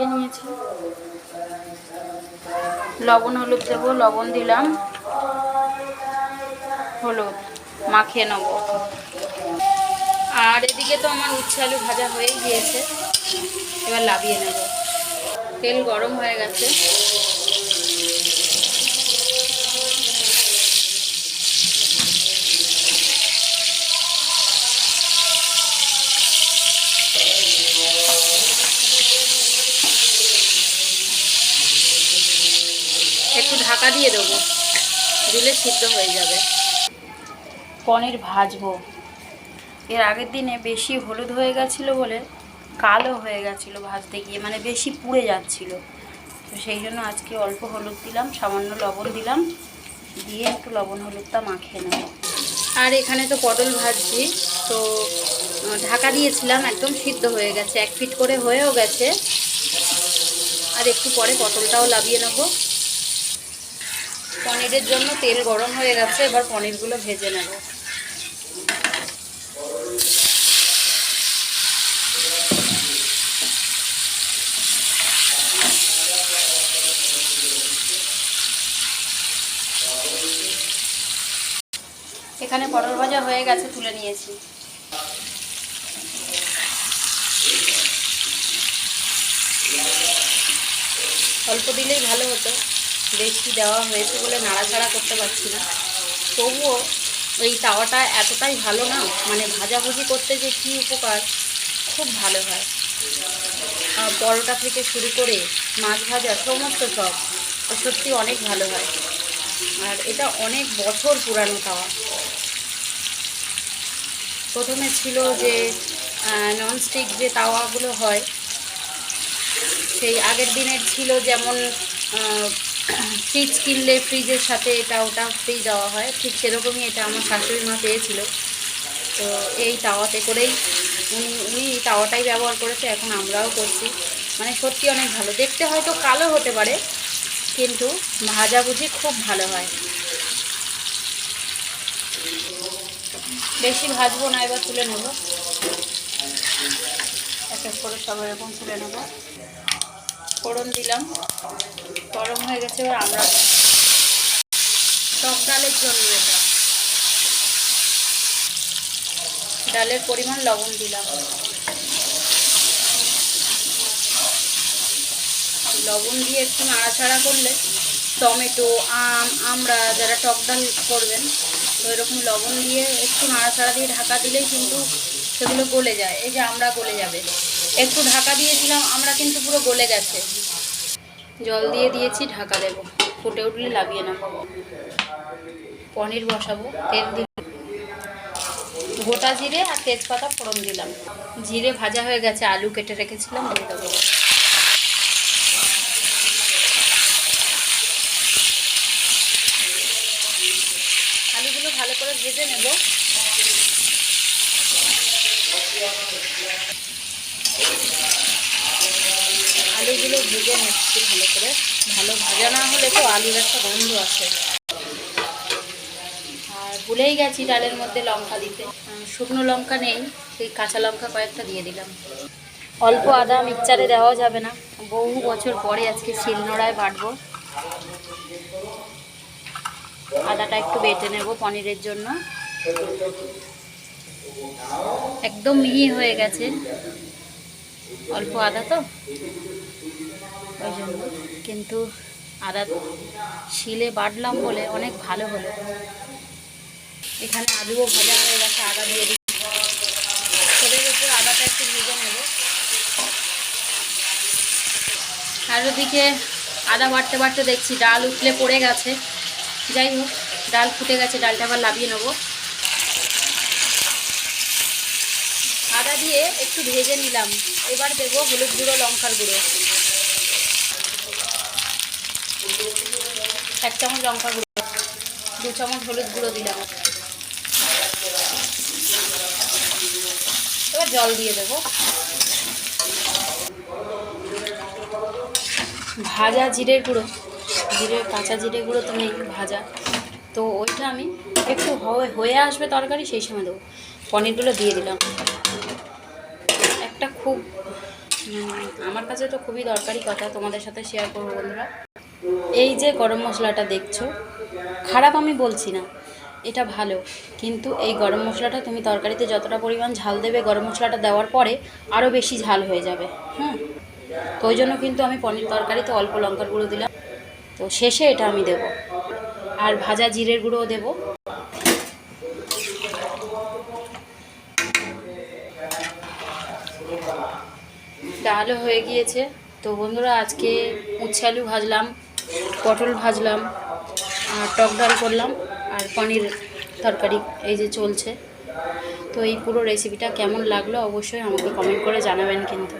মাখিয়ে নিয়েছি। লবণ, হলুদ দেবো, লবণ দিলাম। হলুদ, মাখিয়ে নেব। আর এদিকে তো আমার উচ্ছে আলু ভাজা হয়েই গিয়েছে। এবার লাভিয়ে নেব। তেল গরম হয়ে গেছে। একটু ঢাকা দিয়ে দেবো। দিলে সিদ্ধ হয়ে যাবে। পনির ভাজবো। এর আগের দিনে বেশি হলুদ হয়ে গেছিল বলে কালো হয়ে গেছিল ভাজতে গিয়ে মানে বেশি পুড়ে যাচ্ছিল। তো সেই জন্য আজকে অল্প হলুদ দিলাম সামান্য লবণ দিলাম দিয়ে একটু লবণ হলুদটা মাখিয়ে নেব। আর এখানে তো পটল ভাজছি তো ঢাকা দিয়েছিলাম একদম সিদ্ধ হয়ে গেছে এক ফিট করে হয়েও গেছে। আর একটু পরে পটলটাও লাভিয়ে নেব। পনিরের জন্য তেল গরম হয়ে গেছে, এবার পনিরগুলো ভেজে নেব। এখানে পটল ভাজা হয়ে গেছে, তুলে নিয়েছি। অল্প দিলেই ভালো হতো। বেশি দেওয়া হয়েছে বলে নাড়াচাড়া করতে পারছি না। তবুও ওই তাওয়াটা এতটাই ভালো না মানে ভাজাভুজি করতে যে কী উপকার, খুব ভালো হয়। পরোটা থেকে শুরু করে মাছ ভাজা সমস্ত সব সত্যি অনেক ভালো হয়। আর এটা অনেক বছর পুরানো তাওয়া। প্রথমে ছিল যে ননস্টিক যে তাওয়াগুলো হয়, সেই আগের দিনের ছিল যেমন ফ্রিজ কিনলে ফ্রিজের সাথে এটা ওটা ফ্রি দেওয়া হয়। ঠিক সেরকমই এটা আমার শাশুড়ি মা পেয়েছিল। তো এই তাওয়াতে করেই উনি উনি এই তাওয়াটাই ব্যবহার করেছে, এখন আমরাও করছি। মানে সত্যি অনেক ভালো। দেখতে হয়তো কালো হতে পারে, কিন্তু ভাজাভুজি খুব ভালো হয়। বেশি ভাজবো না, এবার তুলে নেব। এক এক করে সব এরকম তুলে নেব। ফোড়ন দিলাম। গরম হয়ে গেছে, এবার আমরা টক ডালের জন্য এটা। ডালের পরিমাণ লবণ দিলাম। লবণ দিয়ে একটু নাড়াচাড়া করলে টমেটো, আম, আমরা যারা টক ডাল করবেন তো এরকম লবণ দিয়ে একটু নাড়াচাড়া দিয়ে ঢাকা দিলেই কিন্তু সেগুলো গলে যায়। এই যে আমরা গলে যাবে। একটু ঢাকা দিয়েছিলাম, আমরা কিন্তু পুরো গলে গেছে। জল দিয়ে দিয়েছি, ঢাকা দেব। ফুটে উঠলে লাভিয়ে নেব। পনির বসাবো, তেল দিলাম গোটা জিরে আর তেজপাতা ফোড়ন দিলাম। জিরে ভাজা হয়ে গেছে, আলু কেটে রেখেছিলাম, দিয়ে দেবো। আলুগুলো ভালো করে ভেজে নেব। নিচ্ছি ভালো করে ভালো ভাজা না হলে তো আলুর একটা গন্ধ আসে। আর ভুলেই গেছি ডালের মধ্যে লঙ্কা দিতে। শুকনো লঙ্কা নেই, সেই কাঁচা লঙ্কা কয়েকটা দিয়ে দিলাম। অল্প আদা মিক্সচারে দেওয়া যাবে না। বহু বছর পরে আজকে শিলনোড়ায় বাটবো। আদাটা একটু বেটে নেব পনিরের জন্য। একদম মিহি হয়ে গেছে। অল্প আদা তো। ওই জন্য কিন্তু আদা শিলে বাটলাম বলে অনেক ভালো হলো। এখানে আলুও ভাজা হয়ে গেছে, আদা দিয়ে দিই তেলের উপর আদাটা একটু ভেজে নেব। আর ওদিকে আদা বাড়তে বাড়তে দেখছি ডাল উঠলে পড়ে গেছে। যাই হোক, ডাল ফুটে গেছে, ডালটা আবার লাভিয়ে নেব। আদা দিয়ে একটু ভেজে নিলাম। এবার দেবো হলুদ গুঁড়ো, লঙ্কার গুঁড়ো। এক চামচ লঙ্কা গুঁড়ো, দু চামচ হলুদ গুঁড়ো দিলাম। এবার জল দিয়ে দেবো। ভাজা জিরের গুঁড়ো, জিরে, কাঁচা জিরে গুঁড়ো তো নেই, ভাজা। তো ওইটা আমি একটু হয়ে- হয়ে আসবে তরকারি, সেই সময় দেবো। পনিরগুলো দিয়ে দিলাম। একটা খুব আমার কাছে তো খুবই দরকারি কথা, তোমাদের সাথে শেয়ার করব বন্ধুরা। এই যে গরম মশলাটা দেখছ, খারাপ আমি বলছি না, এটা ভালো। কিন্তু এই গরম মশলাটা তুমি তরকারিতে যতটা পরিমাণ ঝাল দেবে, গরম মশলাটা দেওয়ার পরে আরও বেশি ঝাল হয়ে যাবে, হুম? তো ওই জন্য কিন্তু আমি পনির তরকারিতে অল্প লঙ্কার গুঁড়ো দিলাম। তো শেষে এটা আমি দেব। আর ভাজা জিরের গুঁড়োও দেবো। ডালও হয়ে গিয়েছে। তো বন্ধুরা, আজকে উচ্ছে আলু ভাজলাম। পটল ভাজলাম, আর টক ডাল করলাম, আর পনির তরকারি এই যে চলছে। তো এই পুরো রেসিপিটা কেমন লাগল অবশ্যই আমাকে কমেন্ট করে জানাবেন কিন্তু।